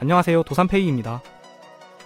안녕하세요. 도산페이입니다.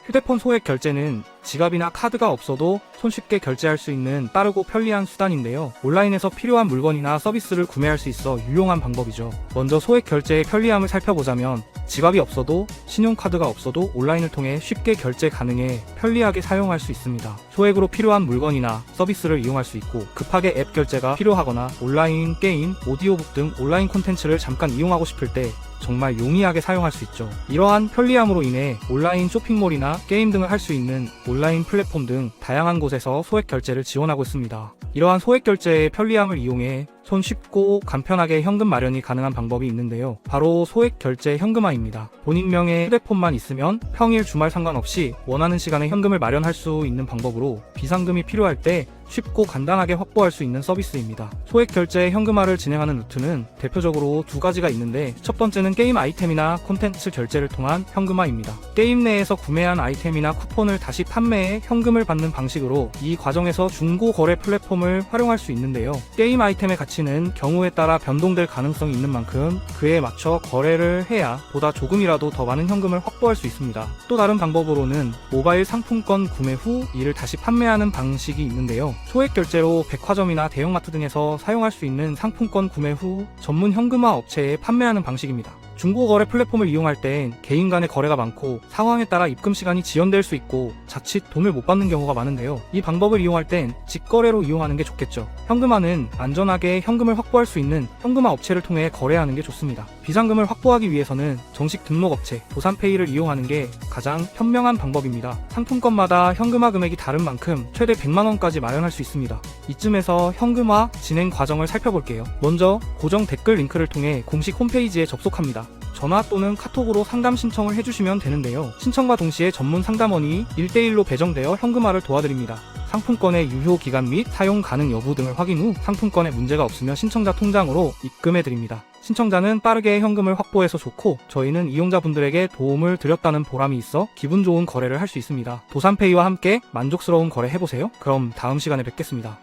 휴대폰 소액 결제는 지갑이나 카드가 없어도 손쉽게 결제할 수 있는 빠르고 편리한 수단인데요. 온라인에서 필요한 물건이나 서비스를 구매할 수 있어 유용한 방법이죠. 먼저 소액 결제의 편리함을 살펴보자면 지갑이 없어도 신용카드가 없어도 온라인을 통해 쉽게 결제 가능해 편리하게 사용할 수 있습니다. 소액으로 필요한 물건이나 서비스를 이용할 수 있고 급하게 앱 결제가 필요하거나 온라인 게임, 오디오북 등 온라인 콘텐츠를 잠깐 이용하고 싶을 때 정말 용이하게 사용할 수 있죠. 이러한 편리함으로 인해 온라인 쇼핑몰이나 게임 등을 할 수 있는 온라인 플랫폼 등 다양한 곳에서 소액 결제를 지원하고 있습니다. 이러한 소액 결제의 편리함을 이용해 손 쉽고 간편하게 현금 마련이 가능한 방법이 있는데요. 바로 소액 결제 현금화입니다. 본인 명의 휴대폰만 있으면 평일 주말 상관없이 원하는 시간에 현금을 마련할 수 있는 방법으로 비상금이 필요할 때 쉽고 간단하게 확보할 수 있는 서비스입니다. 소액 결제 현금화를 진행하는 루트는 대표적으로 두 가지가 있는데 첫 번째는 게임 아이템이나 콘텐츠 결제를 통한 현금화입니다. 게임 내에서 구매한 아이템이나 쿠폰을 다시 판매해 현금을 받는 방식으로 이 과정에서 중고 거래 플랫폼을 활용할 수 있는데요. 게임 아이템의 가치 는 경우에 따라 변동될 가능성이 있는 만큼 그에 맞춰 거래를 해야 보다 조금이라도 더 많은 현금을 확보할 수 있습니다. 또 다른 방법으로는 모바일 상품권 구매 후 이를 다시 판매하는 방식이 있는데요. 소액 결제로 백화점이나 대형마트 등에서 사용할 수 있는 상품권 구매 후 전문 현금화 업체에 판매하는 방식입니다. 중고거래 플랫폼을 이용할 땐 개인 간의 거래가 많고 상황에 따라 입금 시간이 지연될 수 있고 자칫 돈을 못 받는 경우가 많은데요. 이 방법을 이용할 땐 직거래로 이용하는 게 좋겠죠. 현금화는 안전하게 현금을 확보할 수 있는 현금화 업체를 통해 거래하는 게 좋습니다. 비상금을 확보하기 위해서는 정식 등록 업체 도산페이를 이용하는 게 가장 현명한 방법입니다. 상품권마다 현금화 금액이 다른 만큼 최대 100만 원까지 마련할 수 있습니다. 이쯤에서 현금화 진행 과정을 살펴볼게요. 먼저 고정 댓글 링크를 통해 공식 홈페이지에 접속합니다. 전화 또는 카톡으로 상담 신청을 해주시면 되는데요. 신청과 동시에 전문 상담원이 1대1로 배정되어 현금화를 도와드립니다. 상품권의 유효 기간 및 사용 가능 여부 등을 확인 후 상품권에 문제가 없으면 신청자 통장으로 입금해 드립니다. 신청자는 빠르게 현금을 확보해서 좋고 저희는 이용자분들에게 도움을 드렸다는 보람이 있어 기분 좋은 거래를 할 수 있습니다. 도산페이와 함께 만족스러운 거래 해보세요. 그럼 다음 시간에 뵙겠습니다.